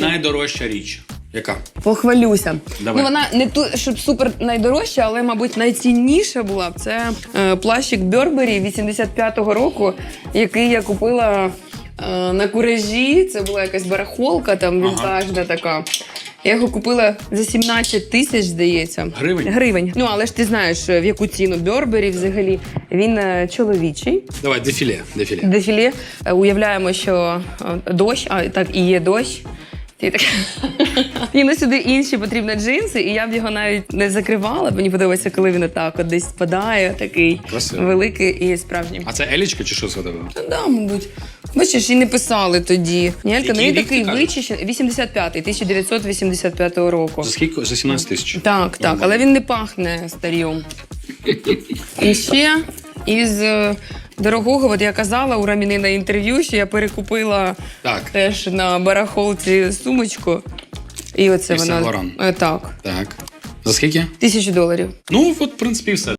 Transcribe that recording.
Найдорожча річ. Яка? Похвалюся. Давай. Ну вона не ту, щоб супер найдорожча, але, мабуть, найцінніша була б це е, плащик Бербері 85-го року, який я купила е, на куражі. Це була якась барахолка, там Ага. вінтажна така. Я його купила за 17 тисяч, здається. Гривень? Гривень. Ну, але ж ти знаєш, в яку ціну Бербері взагалі. Він е, чоловічий. Давай, дефіле. Дефіле. Дефіле. Е, Уявляємо, що е, дощ, а так і є дощ. І так. І сюди інші потрібні джинси, і я б його навіть не закривала. Мені подобається, коли він отак от десь спадає, такий Красиво. великий і справжній. А це Елічка чи що тебе? Та Да, мабуть. Бачиш, і не писали тоді. Ні, Елька, ну Який він рік такий ти кажеш? вичищений. 85-й, 1985 року. За скільки? За 17 тисяч. Так, так, але він не пахне старьом. І ще із е, дорогого, от я казала у Раміни на інтерв'ю, що я перекупила Так. теж на барахолці сумочку. І оце Ів вона. Сен-Лоран. Е, Так, Так. За скільки? тисячу доларів. Ну, от, в принципі, все.